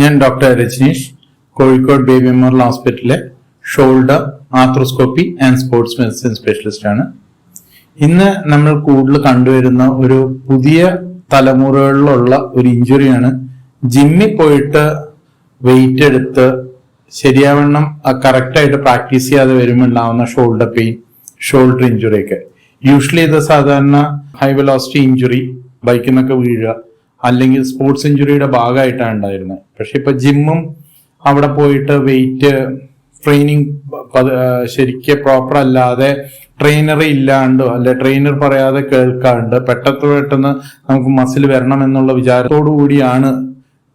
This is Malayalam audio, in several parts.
ഞാൻ doctor Rajneesh Kozhikode baby memorial ഹോസ്പിറ്റലിലെ shoulder arthroscopy and sports medicine specialist ആണ്. ഇന്ന് നമ്മൾ കൂടുതൽ കണ്ടുവരുന്ന ഒരു പുതിയ തലമുറകളിലുള്ള ഒരു ഇഞ്ചുറിയാണ്. ജിമ്മിൽ പോയിട്ട് വെയിറ്റ് എടുത്ത് ശരിയാവണ്ണം കറക്റ്റായിട്ട് പ്രാക്ടീസ് ചെയ്യാതെ വരുമ്പോൾ ഉണ്ടാവുന്ന ഷോൾഡർ പെയിൻ ഷോൾഡർ ഇഞ്ചുറി ഒക്കെ. യൂഷ്വലി ഇത് സാധാരണ ഹൈ വെലോസിറ്റി ഇഞ്ചുറി ബൈക്കിൽ നിന്നൊക്കെ വീഴുക. അല്ലെങ്കിൽ സ്പോർട്സ് സെഞ്ചുറിയുടെ ഭാഗമായിട്ടാണ് ഉണ്ടായിരുന്നത്. പക്ഷെ ഇപ്പൊ ജിമ്മും അവിടെ പോയിട്ട് വെയിറ്റ് ട്രെയിനിങ് ശരിക്ക് പ്രോപ്പർ അല്ലാതെ ട്രെയിനർ ഇല്ലാണ്ട് അല്ലെ ട്രെയിനർ പറയാതെ കേൾക്കാണ്ട് പെട്ടെന്ന് പെട്ടെന്ന് നമുക്ക് മസിൽ വരണം എന്നുള്ള വിചാരത്തോടു കൂടിയാണ്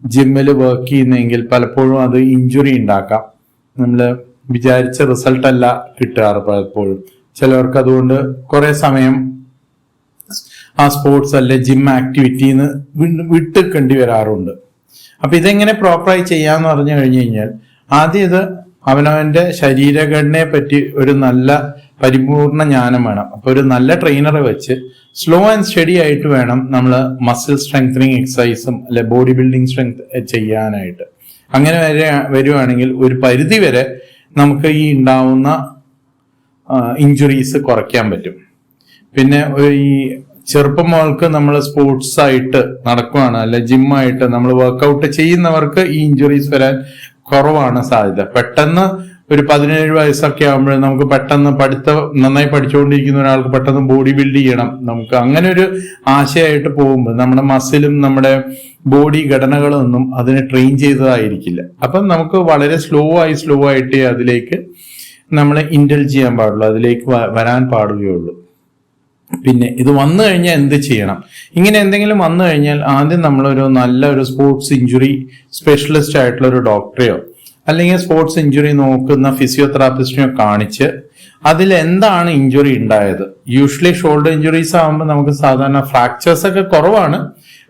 ജിമ്മിൽ വർക്ക് ചെയ്യുന്നതെങ്കിൽ പലപ്പോഴും അത് ഇഞ്ചുറി ഉണ്ടാക്കാം. നമ്മൾ വിചാരിച്ച റിസൾട്ട് അല്ല കിട്ടാറ് പലപ്പോഴും. ചിലവർക്ക് അതുകൊണ്ട് കുറെ സമയം ആ സ്പോർട്സ് അല്ലെ ജിം ആക്ടിവിറ്റിന്ന് വിട്ടിക്കേണ്ടി വരാറുണ്ട്. അപ്പൊ ഇതെങ്ങനെ പ്രോപ്പറായി ചെയ്യാന്ന് പറഞ്ഞു കഴിഞ്ഞു കഴിഞ്ഞാൽ ആദ്യം ഇത് അവനവന്റെ ശരീരഘടനയെ പറ്റി ഒരു നല്ല പരിപൂർണ ജ്ഞാനം വേണം. അപ്പൊ ഒരു നല്ല ട്രെയിനറെ വെച്ച് സ്ലോ ആൻഡ് സ്റ്റഡി ആയിട്ട് വേണം നമ്മൾ മസിൽ സ്ട്രെങ്തനിങ് എക്സസൈസും അല്ലെ ബോഡി ബിൽഡിംഗ് സ്ട്രെങ്ത് ചെയ്യാനായിട്ട്. അങ്ങനെ വരെ വരുവാണെങ്കിൽ ഒരു പരിധി വരെ നമുക്ക് ഈ ഉണ്ടാവുന്ന ഇഞ്ചുറീസ് കുറയ്ക്കാൻ പറ്റും. പിന്നെ ഈ ചെറുപ്പം മുതൽക്ക് നമ്മൾ സ്പോർട്സ് ആയിട്ട് നടക്കുവാണ് അല്ലെ ജിമ്മായിട്ട് നമ്മൾ വർക്കൗട്ട് ചെയ്യുന്നവർക്ക് ഈ ഇഞ്ചുറീസ് വരാൻ കുറവാണ് സാധ്യത. പെട്ടെന്ന് ഒരു പതിനേഴ് വയസ്സൊക്കെ ആകുമ്പോൾ നമുക്ക് പെട്ടെന്ന് പഠിത്ത നന്നായി പഠിച്ചുകൊണ്ടിരിക്കുന്ന ഒരാൾക്ക് പെട്ടെന്ന് ബോഡി ബിൽഡ് ചെയ്യണം. നമുക്ക് അങ്ങനെ ഒരു ആശയമായിട്ട് പോകുമ്പോൾ നമ്മുടെ മസിലും നമ്മുടെ ബോഡി ഘടനകളൊന്നും അതിനെ ട്രെയിൻ ചെയ്തതായിരിക്കില്ല. അപ്പം നമുക്ക് വളരെ സ്ലോ ആയി സ്ലോ ആയിട്ട് അതിലേക്ക് നമ്മളെ ഇൻഡൽ ചെയ്യാൻ പാടുള്ളൂ. അതിലേക്ക് വരാൻ പാടുകയുള്ളൂ. പിന്നെ ഇത് വന്നു കഴിഞ്ഞാൽ എന്ത് ചെയ്യണം? ഇങ്ങനെ എന്തെങ്കിലും വന്നു കഴിഞ്ഞാൽ ആദ്യം നമ്മളൊരു നല്ല ഒരു സ്പോർട്സ് ഇഞ്ചുറി സ്പെഷ്യലിസ്റ്റ് ആയിട്ടുള്ള ഒരു ഡോക്ടറെയോ അല്ലെങ്കിൽ സ്പോർട്സ് ഇഞ്ചുറി നോക്കുന്ന ഫിസിയോതെറാപ്പിസ്റ്റിനെയോ കാണിച്ച് അതിൽ എന്താണ് ഇഞ്ചുറി ഉണ്ടായത്? യൂഷ്വലി ഷോൾഡർ ഇഞ്ചുറീസ് ആകുമ്പോൾ നമുക്ക് സാധാരണ ഫ്രാക്ചേഴ്സ് ഒക്കെ കുറവാണ്.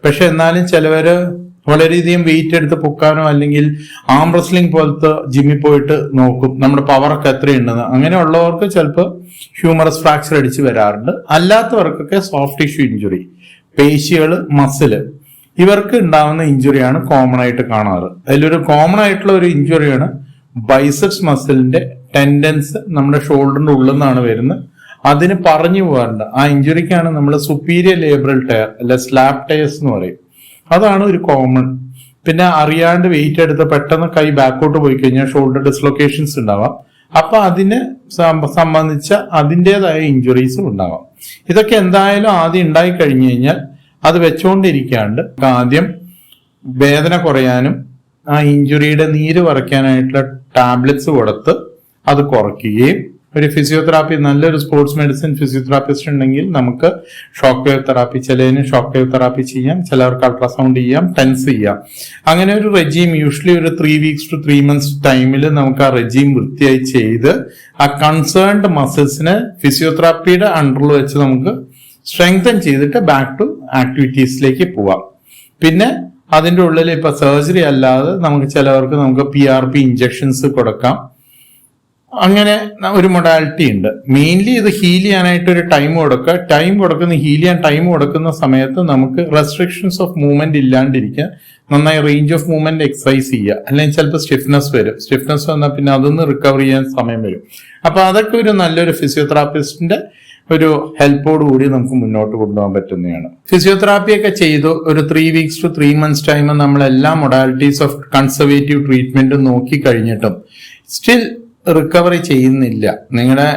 പക്ഷെ എന്നാലും ചിലവര് വളരെയധികം വെയിറ്റ് എടുത്ത് പൊക്കാനോ അല്ലെങ്കിൽ ആം റെസ്ലിംഗ് പോലത്തെ ജിമ്മിൽ പോയിട്ട് നോക്കും. നമ്മുടെ പവറൊക്കെ എത്രയുണ്ടെന്ന്. അങ്ങനെയുള്ളവർക്ക് ചിലപ്പോൾ ഹ്യൂമറസ് ഫ്രാക്ചർ അടിച്ച് വരാറുണ്ട്. അല്ലാത്തവർക്കൊക്കെ സോഫ്റ്റ് ടിഷ്യൂ ഇഞ്ചുറി പേശികൾ മസിൽ ഇവർക്ക് ഉണ്ടാവുന്ന ഇഞ്ചുറിയാണ് കോമൺ ആയിട്ട് കാണാറ്. അതിലൊരു കോമൺ ആയിട്ടുള്ള ഒരു ഇഞ്ചുറിയാണ് ബൈസെപ്സ് മസിലിന്റെ ടെൻഡൻസ് നമ്മുടെ ഷോൾഡറിന്റെ ഉള്ളിൽ നിന്നാണ് വരുന്നത്. അതിന് പറഞ്ഞു പോകാറുണ്ട്. ആ ഇഞ്ചുറിക്കാണ് നമ്മൾ സുപ്പീരിയർ ലേബറൽ ടയർ അല്ലെ സ്ലാബ് ടയർസ് എന്ന് പറയും. അതാണ് ഒരു കോമൺ പിന്നെ അറിയാണ്ട് വെയിറ്റ് എടുത്ത് പെട്ടെന്ന് കൈ ബാക്കോട്ട് പോയി കഴിഞ്ഞാൽ ഷോൾഡർ ഡിസ്ലൊക്കേഷൻസ് ഉണ്ടാവാം. അപ്പൊ അതിന് സംബന്ധിച്ച അതിന്റെതായ ഇഞ്ചുറീസും ഉണ്ടാവാം. ഇതൊക്കെ എന്തായാലും ആദ്യം ഉണ്ടായി കഴിഞ്ഞു കഴിഞ്ഞാൽ അത് വെച്ചുകൊണ്ടിരിക്കാണ്ട് ആദ്യം വേദന കുറയാനും ആ ഇഞ്ചുറിയുടെ നീര് കുറയ്ക്കാനായിട്ടുള്ള ടാബ്ലറ്റ്സ് കൊടുത്ത് അത് കുറയ്ക്കുകയും ഒരു ഫിസിയോതെറാപ്പി നല്ലൊരു സ്പോർട്സ് മെഡിസിൻ ഫിസിയോതെറാപ്പിസ്റ്റ് ഉണ്ടെങ്കിൽ നമുക്ക് ഷോക്ക് വേവ് തെറാപ്പി ചിലതിന് ഷോക്ക് വേവ് തെറാപ്പി ചെയ്യാം ചിലവർക്ക് അൾട്രാസൗണ്ട് ചെയ്യാം ടെൻസ് ചെയ്യാം. അങ്ങനെ ഒരു റെജീം യൂഷ്വലി ഒരു three weeks to three months ടൈമിൽ നമുക്ക് ആ റെജീം വൃത്തിയായി ചെയ്ത് ആ കൺസേൺഡ് മസിൽസിനെ ഫിസിയോതെറാപ്പിയുടെ അണ്ടറിൽ വെച്ച് നമുക്ക് സ്ട്രെങ്തൻ ചെയ്തിട്ട് ബാക്ക് ടു ആക്ടിവിറ്റീസിലേക്ക് പോവാം. പിന്നെ അതിന്റെ ഉള്ളിൽ ഇപ്പൊ സർജറി അല്ലാതെ നമുക്ക് ചിലവർക്ക് നമുക്ക് പി ആർ പി ഇഞ്ചക്ഷൻസ് കൊടുക്കാം. അങ്ങനെ ഒരു മൊഡാലിറ്റി ഉണ്ട്. മെയിൻലി ഇത് ഹീൽ ചെയ്യാനായിട്ട് ഒരു ടൈം കൊടുക്കുക. ടൈം കൊടുക്കുന്ന ഹീൽ ചെയ്യാൻ ടൈം കൊടുക്കുന്ന സമയത്ത് നമുക്ക് റെസ്ട്രിക്ഷൻസ് ഓഫ് മൂവ്മെന്റ് ഇല്ലാണ്ടിരിക്കുക. നന്നായി റേഞ്ച് ഓഫ് മൂവ്മെന്റ് എക്സസൈസ് ചെയ്യുക. അല്ലെങ്കിൽ ചിലപ്പോൾ സ്റ്റിഫ്നെസ് വരും. സ്റ്റിഫ്നെസ് വന്നാൽ പിന്നെ അതൊന്ന് റിക്കവർ ചെയ്യാൻ സമയം വരും. അപ്പോൾ അതൊക്കെ ഒരു നല്ലൊരു ഫിസിയോതെറാപ്പിസ്റ്റിന്റെ ഒരു ഹെൽപ്പോട് കൂടി നമുക്ക് മുന്നോട്ട് കൊണ്ടുപോകാൻ പറ്റുന്നതാണ്. ഫിസിയോതെറാപ്പി ഒക്കെ ചെയ്തു. ഒരു three weeks to three months time നമ്മൾ എല്ലാ മൊഡാലിറ്റീസ് ഓഫ് കൺസർവേറ്റീവ് ട്രീറ്റ്മെന്റും നോക്കി കഴിഞ്ഞിട്ടും. സ്റ്റിൽ റിക്കവറി ചെയ്യുന്നില്ല. നിങ്ങളുടെ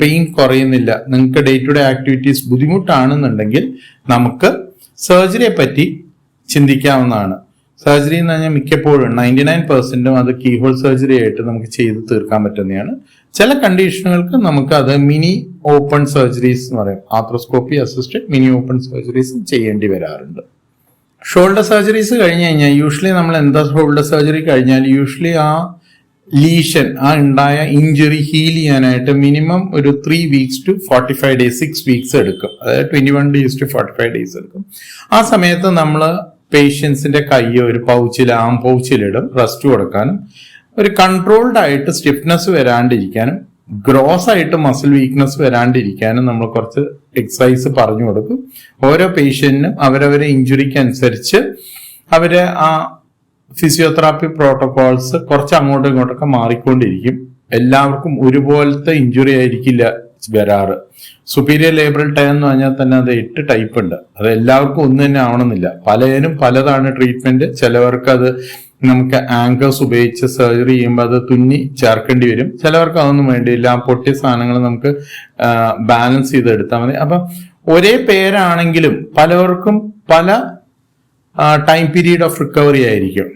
പെയിൻ കുറയുന്നില്ല. നിങ്ങൾക്ക് ഡേ ടു ഡേ ആക്ടിവിറ്റീസ് ബുദ്ധിമുട്ടാണെന്നുണ്ടെങ്കിൽ നമുക്ക് സർജറിയെ പറ്റി ചിന്തിക്കാവുന്നതാണ്. സർജറി എന്ന് പറഞ്ഞാൽ മിക്കപ്പോഴും നയന്റി നയൻ പെർസെന്റും അത് കീഹോൾ സർജറി ആയിട്ട് നമുക്ക് ചെയ്ത് തീർക്കാൻ പറ്റുന്നതാണ്. ചില കണ്ടീഷനുകൾക്ക് നമുക്ക് അത് മിനി ഓപ്പൺ സർജറീസ് എന്ന് പറയും. Arthroscopy assisted mini open surgeries ചെയ്യേണ്ടി വരാറുണ്ട്. ഷോൾഡർ സർജറീസ് കഴിഞ്ഞ് കഴിഞ്ഞാൽ യൂഷ്വലി നമ്മൾ എന്താ ഷോൾഡർ സർജറി കഴിഞ്ഞാൽ യൂഷ്വലി ആ ലീഷൻ ആ ഉണ്ടായ ഇഞ്ചുറി ഹീൽ ചെയ്യാനായിട്ട് മിനിമം ഒരു three weeks to forty five days six weeks എടുക്കും. അതായത് twenty one days to forty five days എടുക്കും. ആ സമയത്ത് നമ്മൾ പേഷ്യൻസിന്റെ കൈ ഒരു പൗച്ചിൽ ആം പൗച്ചിലിടും റെസ്റ്റ് കൊടുക്കാനും ഒരു കൺട്രോൾഡ് ആയിട്ട് സ്റ്റിഫ്നെസ് വരാണ്ടിരിക്കാനും ഗ്രോസ് ആയിട്ട് മസിൽ വീക്ക്നെസ് വരാണ്ടിരിക്കാനും നമ്മൾ കുറച്ച് എക്സസൈസ് പറഞ്ഞു കൊടുക്കും. ഓരോ പേഷ്യന്റിനും അവരവരെ ഇഞ്ചുറിക്ക് അനുസരിച്ച് അവരെ ആ ഫിസിയോതെറാപ്പി പ്രോട്ടോകോൾസ് കുറച്ച് അങ്ങോട്ടും ഇങ്ങോട്ടൊക്കെ മാറിക്കൊണ്ടിരിക്കും. എല്ലാവർക്കും ഒരുപോലത്തെ ഇഞ്ചുറി ആയിരിക്കില്ല വരാറ്. സുപ്പീരിയർ ലേബറൽ ടൈം എന്ന് പറഞ്ഞാൽ തന്നെ അത് എട്ട് ടൈപ്പ് ഉണ്ട്. അത് എല്ലാവർക്കും ഒന്നു തന്നെ ആവണമെന്നില്ല. പലതിനും പലതാണ് ട്രീറ്റ്മെന്റ് ചിലവർക്ക് അത് നമുക്ക് ആങ്കേഴ്സ് ഉപയോഗിച്ച് സർജറി ചെയ്യുമ്പോൾ അത് തുന്നി ചേർക്കേണ്ടി വരും. ചിലവർക്ക് അതൊന്നും വേണ്ടിയില്ല. ആ പൊട്ടിയ സാധനങ്ങൾ നമുക്ക് ബാലൻസ് ചെയ്ത് ചെയ്തെടുത്താൽ മതി. അപ്പം ഒരേ പേരാണെങ്കിലും പലവർക്കും പല ടൈം പീരീഡ് ഓഫ് റിക്കവറി ആയിരിക്കും.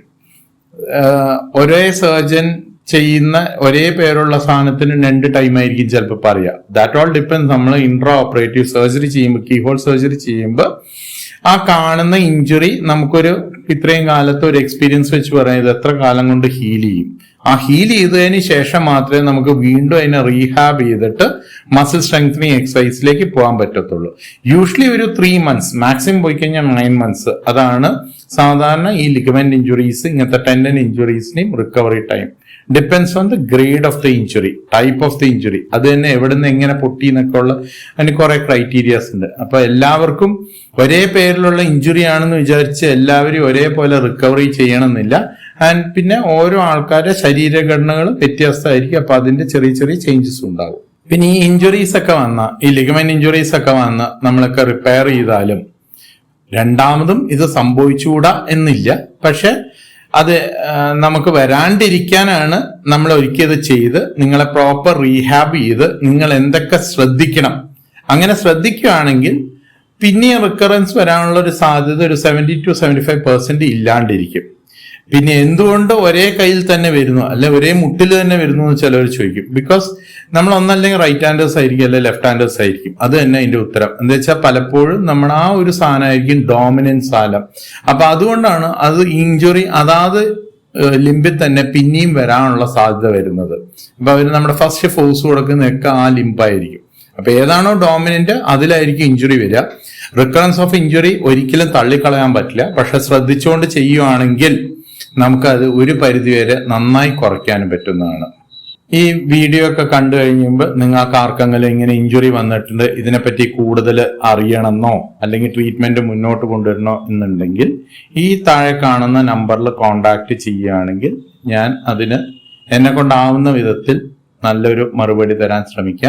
ഒരേ സർജൻ ചെയ്യുന്ന ഒരേ പേരുള്ള സാധനത്തിന് രണ്ട് ടൈം ആയിരിക്കും ചിലപ്പോൾ പറയുക. ദാറ്റ് ഓൾ ഡിപ്പെൻഡ് നമ്മൾ ഇൻട്രാ ഓപ്പറേറ്റീവ് സർജറി ചെയ്യുമ്പോൾ കീഹോൾ സർജറി ചെയ്യുമ്പോൾ ആ കാണുന്ന ഇഞ്ചുറി നമുക്കൊരു ഇത്രയും കാലത്ത് ഒരു എക്സ്പീരിയൻസ് വെച്ച് പറയുന്നത് എത്ര കാലം കൊണ്ട് ഹീൽ ചെയ്യും. ആ ഹീൽ ചെയ്തതിന് ശേഷം മാത്രമേ നമുക്ക് വീണ്ടും അതിനെ റീഹാബ് ചെയ്തിട്ട് മസിൽ സ്ട്രെങ്തനിങ് എക്സസൈസിലേക്ക് പോകാൻ പറ്റത്തുള്ളൂ. യൂഷ്വലി ഒരു ത്രീ മന്ത്സ് മാക്സിമം പോയി കഴിഞ്ഞാൽ നയൻ മന്ത്സ് അതാണ് സാധാരണ ഈ ലിഗമെന്റ് ഇഞ്ചുറീസ് ഇങ്ങനത്തെ tendon ഇഞ്ചുറീസിനെയും recovery time depends on the grade of the injury type of the injury അത് തന്നെ എവിടെ നിന്ന് എങ്ങനെ പൊട്ടി എന്നൊക്കെ ഉള്ള അതിന് കുറെ ക്രൈറ്റീരിയാസ് ഉണ്ട്. അപ്പൊ എല്ലാവർക്കും ഒരേ പേരിലുള്ള ഇഞ്ചുറി ആണെന്ന് വിചാരിച്ച് എല്ലാവരും ഒരേപോലെ റിക്കവറി ചെയ്യണമെന്നില്ല. ആൻഡ് പിന്നെ ഓരോ ആൾക്കാരുടെ ശരീരഘടനകൾ വ്യത്യസ്തമായിരിക്കും. അപ്പൊ അതിന്റെ ചെറിയ ചെറിയ ചേഞ്ചസ് ഉണ്ടാകും പിന്നെ ഈ ഇഞ്ചുറീസ് ഒക്കെ വന്ന ഈ ലിഗമെന്റ് ഇഞ്ചുറീസ് ഒക്കെ വന്ന് നമ്മളൊക്കെ റിപ്പയർ ചെയ്താലും രണ്ടാമതും ഇത് സംഭവിച്ചുകൂടാ എന്നില്ല. പക്ഷെ അത് നമുക്ക് വരാണ്ടിരിക്കാനാണ് നമ്മൾ ഒരിക്കൽ ചെയ്ത് നിങ്ങളെ പ്രോപ്പർ റീഹാബ് ചെയ്ത് നിങ്ങൾ എന്തൊക്കെ ശ്രദ്ധിക്കണം. അങ്ങനെ ശ്രദ്ധിക്കുകയാണെങ്കിൽ പിന്നെ റിക്കറൻസ് വരാനുള്ള ഒരു സാധ്യത ഒരു seventy to seventy five percent ഇല്ലാണ്ടിരിക്കും. പിന്നെ എന്തുകൊണ്ട് ഒരേ കയ്യിൽ തന്നെ വരുന്നു അല്ലെ ഒരേ മുട്ടിൽ തന്നെ വരുന്നു എന്ന് ചിലവർ ചോദിക്കും. ബിക്കോസ് നമ്മൾ ഒന്നല്ലെങ്കിൽ റൈറ്റ് ഹാൻഡേഴ്സ് ആയിരിക്കും അല്ലെ ലെഫ്റ്റ് ഹാൻഡേഴ്സ് ആയിരിക്കും. അത് തന്നെ അതിന്റെ ഉത്തരം. എന്താ വെച്ചാൽ പലപ്പോഴും നമ്മൾ ആ ഒരു സാധനമായിരിക്കും ഡോമിനൻസ് സാലം അപ്പൊ അതുകൊണ്ടാണ് അത് ഇഞ്ചുറി അതാത് ലിംബിൽ തന്നെ പിന്നെയും വരാനുള്ള സാധ്യത വരുന്നത്. അപ്പൊ അവർ നമ്മുടെ ഫസ്റ്റ് ഫോഴ്സ് കൊടുക്കുന്ന കൊടുക്കുന്നതൊക്കെ ആ ലിംബായിരിക്കും അപ്പൊ ഏതാണോ ഡോമിനന്റ് അതിലായിരിക്കും ഇഞ്ചുറി വരിക. റിക്കറൻസ് ഓഫ് ഇഞ്ചുറി ഒരിക്കലും തള്ളിക്കളയാൻ പറ്റില്ല. പക്ഷെ ശ്രദ്ധിച്ചുകൊണ്ട് ചെയ്യുവാണെങ്കിൽ നമുക്കത് ഒരു പരിധിവരെ നന്നായി കുറയ്ക്കാനും പറ്റുന്നതാണ്. ഈ വീഡിയോ ഒക്കെ കണ്ടു കഴിയുമ്പോൾ നിങ്ങൾക്ക് ആർക്കെങ്കിലും ഇങ്ങനെ ഇഞ്ചുറി വന്നിട്ടുണ്ട് ഇതിനെപ്പറ്റി കൂടുതൽ അറിയണമെന്നോ അല്ലെങ്കിൽ ട്രീറ്റ്മെന്റ് മുന്നോട്ട് കൊണ്ടുവരണോ എന്നുണ്ടെങ്കിൽ ഈ താഴെ കാണുന്ന നമ്പറിൽ കോണ്ടാക്ട് ചെയ്യുകയാണെങ്കിൽ ഞാൻ അതിന് എന്നെ കൊണ്ടാവുന്ന വിധത്തിൽ നല്ലൊരു മറുപടി തരാൻ ശ്രമിക്കാം.